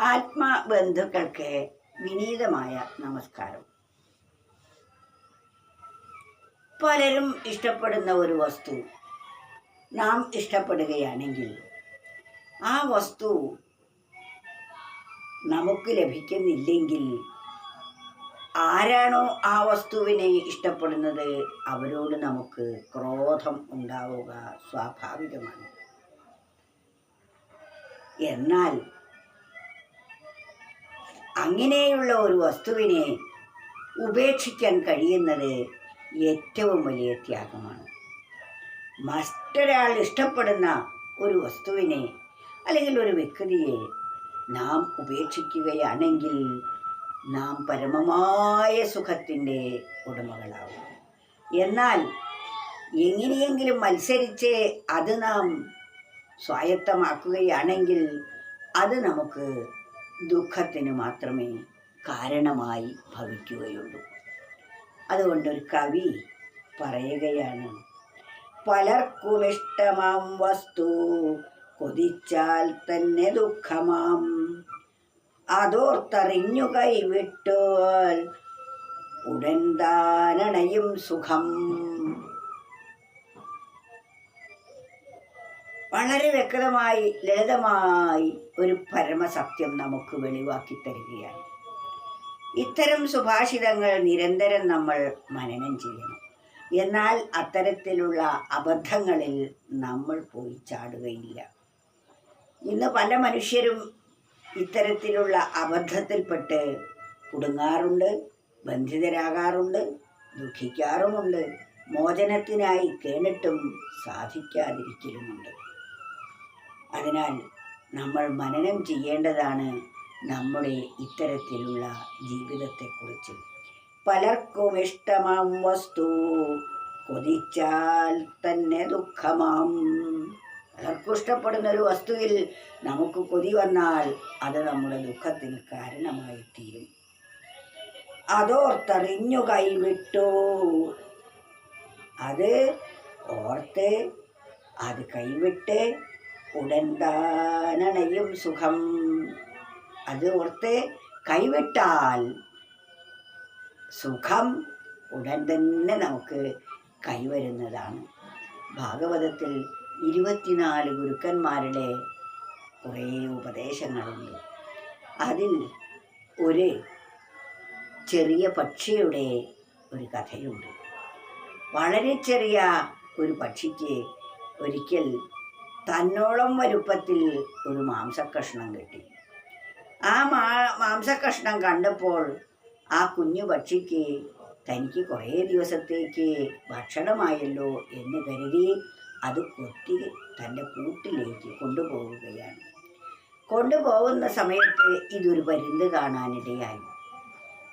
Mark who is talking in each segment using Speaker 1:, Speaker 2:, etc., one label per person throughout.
Speaker 1: ആത്മബന്ധുക്കൾക്ക് വിനീതമായ നമസ്കാരം. പലരും ഇഷ്ടപ്പെടുന്ന ഒരു വസ്തു. നാം ഇഷ്ടപ്പെടുകയാണെങ്കിൽ ആ വസ്തു നമുക്ക് ലഭിക്കുന്നില്ലെങ്കിൽ ആരാണോ ആ വസ്തുവിനെ ഇഷ്ടപ്പെടുന്നത് അവരോട് നമുക്ക് ക്രോധം ഉണ്ടാവുക സ്വാഭാവികമാണ്. എന്നാൽ അങ്ങനെയുള്ള ഒരു വസ്തുവിനെ ഉപേക്ഷിക്കാൻ കഴിയുന്നത് ഏറ്റവും വലിയ ത്യാഗമാണ്. മറ്റൊരാൾ ഇഷ്ടപ്പെടുന്ന ഒരു വസ്തുവിനെ അല്ലെങ്കിൽ ഒരു വ്യക്തിയെ നാം ഉപേക്ഷിക്കുകയാണെങ്കിൽ നാം പരമമായ സുഖത്തിന്റെ ഉടമകളാവും. എന്നാൽ എങ്ങനെയെങ്കിലും മത്സരിച്ച് അത് നാം സ്വായത്തമാക്കുകയാണെങ്കിൽ അത് നമുക്ക് ദുഃഖത്തിന് മാത്രമേ കാരണമായി ഭവിക്കുകയുള്ളൂ. അതുകൊണ്ടൊരു കവി പറയുകയാണ് പലർക്കും ഇഷ്ടമാം വസ്തു കൊതിച്ചാൽ തന്നെ ദുഃഖമാം. അതോർത്തറിഞ്ഞു കൈവിട്ടാൽ ഉടൻ താനണയും സുഖം. വളരെ വ്യക്തമായി ലളിതമായി ഒരു പരമസത്യം നമുക്ക് വെളിവാക്കി തരികയാണ്. ഇത്തരം സുഭാഷിതങ്ങൾ നിരന്തരം നമ്മൾ മനനം ചെയ്യണം. എന്നാൽ അത്തരത്തിലുള്ള അബദ്ധങ്ങളിൽ നമ്മൾ പോയി ചാടുകയില്ല. ഇന്ന് പല മനുഷ്യരും ഇത്തരത്തിലുള്ള അബദ്ധത്തിൽപ്പെട്ട് കുടുങ്ങാറുണ്ട് ബന്ധിതരാകാറുണ്ട് ദുഃഖിക്കാറുമുണ്ട് മോചനത്തിനായി കേണിട്ടും സാധിക്കാതിരിക്കലുമുണ്ട്. അതിനാൽ നമ്മൾ മനനം ചെയ്യേണ്ടതാണ് നമ്മുടെ ഇത്തരത്തിലുള്ള ജീവിതത്തെക്കുറിച്ച്. പലർക്കും ഇഷ്ടമാം വസ്തു കൊതിച്ചാൽ തന്നെ ദുഃഖമാം. പലർക്കും ഇഷ്ടപ്പെടുന്ന ഒരു വസ്തുവിൽ നമുക്ക് കൊതി വന്നാൽ അത് നമ്മുടെ ദുഃഖത്തിന് കാരണമായി തീരും അതോർത്തറിഞ്ഞു കൈവിട്ടു. അത് ഓർത്ത് അത് കൈവിട്ട് ഉടൻ താനണയും സുഖം. അത് ഓർത്ത് കൈവിട്ടാൽ സുഖം ഉടൻ തന്നെ നമുക്ക് കൈവരുന്നതാണ്. ഭാഗവതത്തിൽ ഇരുപത്തിനാല് ഗുരുക്കന്മാരുടെ കുറേ ഉപദേശങ്ങളുണ്ട്. അതിൽ ഒരു ചെറിയ പക്ഷിയുടെ ഒരു കഥയുണ്ട്. വളരെ ചെറിയ ഒരു പക്ഷിക്ക് ഒരിക്കൽ തന്നോളം വലുപ്പത്തിൽ ഒരു മാംസക്കഷ്ണം കിട്ടി. ആ മാ മാംസക്കഷ്ണം കണ്ടപ്പോൾ ആ കുഞ്ഞു പക്ഷിക്ക് തനിക്ക് കുറേ ദിവസത്തേക്ക് ഭക്ഷണമായല്ലോ എന്ന് കരുതി അത് കൊത്തി തന്റെ കൂട്ടിലേക്ക് കൊണ്ടുപോവുകയാണ്. കൊണ്ടുപോകുന്ന സമയത്ത് ഇതൊരു പരുന്ത് കാണാനിടയായി.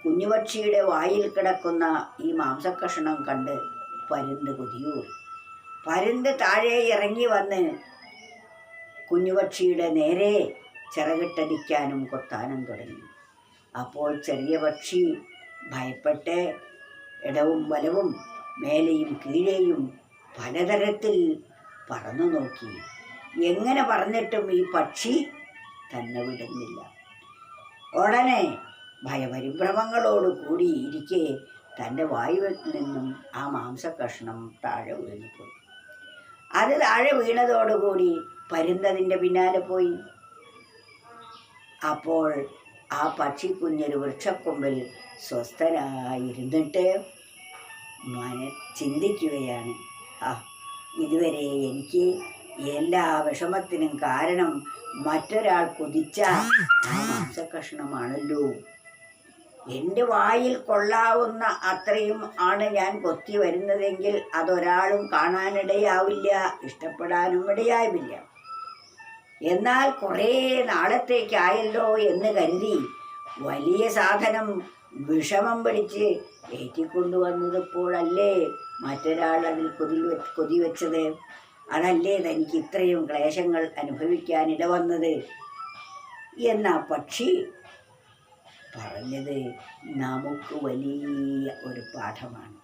Speaker 1: കുഞ്ഞുപക്ഷിയുടെ വായിൽ കിടക്കുന്ന ഈ മാംസക്കഷണം കണ്ട് പരുന്ത് കൊതിയൂറി. പരുന്ത് താഴെ ഇറങ്ങി വന്ന് കുഞ്ഞുപക്ഷിയുടെ നേരെ ചിറകിട്ടടിക്കാനും കൊത്താനും തുടങ്ങി. അപ്പോൾ ചെറിയ പക്ഷി ഭയപ്പെട്ട് ഇടവും വലവും മേലെയും കീഴെയും പലതരത്തിൽ പറന്നു നോക്കി. എങ്ങനെ പറഞ്ഞിട്ടും ഈ പക്ഷി തന്നെ വിടുന്നില്ല. ഉടനെ ഭയപരിഭ്രമങ്ങളോട് കൂടി ഇരിക്കെ തന്റെ വായുവിൽ നിന്നും ആ മാംസകഷ്ണം താഴെ വീണുപോയി. അത് താഴെ വീണതോടുകൂടി പരുന്തതിന്റെ പിന്നാലെ പോയി. അപ്പോൾ ആ പക്ഷിക്കുഞ്ഞൊരു വൃക്ഷക്കൊമ്പിൽ സ്വസ്ഥനായിരുന്നിട്ട് മന ചിന്തിക്കുകയാണ്. ആ ഇതുവരെ എനിക്ക് എല്ലാ വിഷമത്തിനും കാരണം മറ്റൊരാൾ കുതിച്ച ആ മാംസകഷ്ണമാണല്ലോ എന്റെ വായിൽ കൊള്ളാവുന്ന അത്രയും ആണ് ഞാൻ കൊത്തി വരുന്നതെങ്കിൽ അതൊരാളും കാണാനിടയാവില്ല ഇഷ്ടപ്പെടാനും ഇടയാവില്ല. എന്നാൽ കുറേ നാളത്തേക്കായല്ലോ എന്ന് കരുതി വലിയ സാധനം വിഷമം പിടിച്ച് ഏറ്റിക്കൊണ്ടുവന്നതിപ്പോഴല്ലേ മറ്റൊരാൾ അതിൽ കൊതി കൊതി വെച്ചത്? അതല്ലേ തനിക്ക് ഇത്രയും ക്ലേശങ്ങൾ അനുഭവിക്കാൻ ഇടവന്നത്? എന്ന പക്ഷി പറഞ്ഞത് നമുക്ക് വലിയ ഒരു പാഠമാണ്.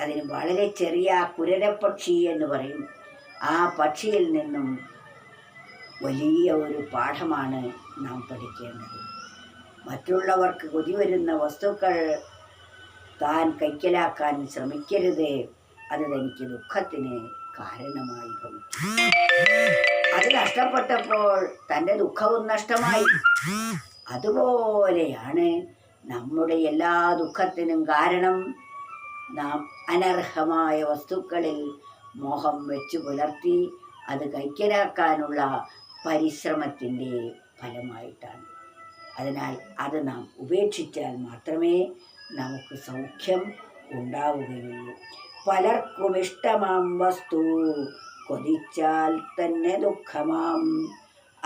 Speaker 1: അതിന് വളരെ ചെറിയ കുരരപ്പക്ഷി എന്ന് പറയും. ആ പക്ഷിയിൽ നിന്നും വലിയ ഒരു പാഠമാണ് നാം പഠിക്കേണ്ടത്. മറ്റുള്ളവർക്ക് കൊതി വരുന്ന വസ്തുക്കൾ താൻ കൈക്കലാക്കാൻ ശ്രമിക്കരുത്. അത് തനിക്ക് ദുഃഖത്തിന് കാരണമായി ഭവിക്കും അത് നഷ്ടപ്പെട്ടപ്പോൾ തന്റെ ദുഃഖവും നഷ്ടമായി. അതുപോലെയാണ് നമ്മുടെ എല്ലാ ദുഃഖത്തിനും കാരണം നാം അനർഹമായ വസ്തുക്കളിൽ മോഹം വെച്ചു പുലർത്തി അത് കൈക്കലാക്കാനുള്ള പരിശ്രമത്തിന്റെ ഫലമായിട്ടാണ്. അതിനാൽ അത് നാം ഉപേക്ഷിച്ചാൽ മാത്രമേ നമുക്ക് സൗഖ്യം ഉണ്ടാവുകയുള്ളൂ. പലർക്കും ഇഷ്ടമാം വസ്തു കൊതിച്ചാൽ തന്നെ ദുഃഖമാം.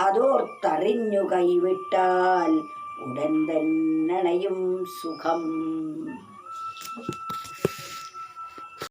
Speaker 1: അതോർത്തറിഞ്ഞു കൈവിട്ടാൽ ഉടൻ തന്നണയും സുഖം.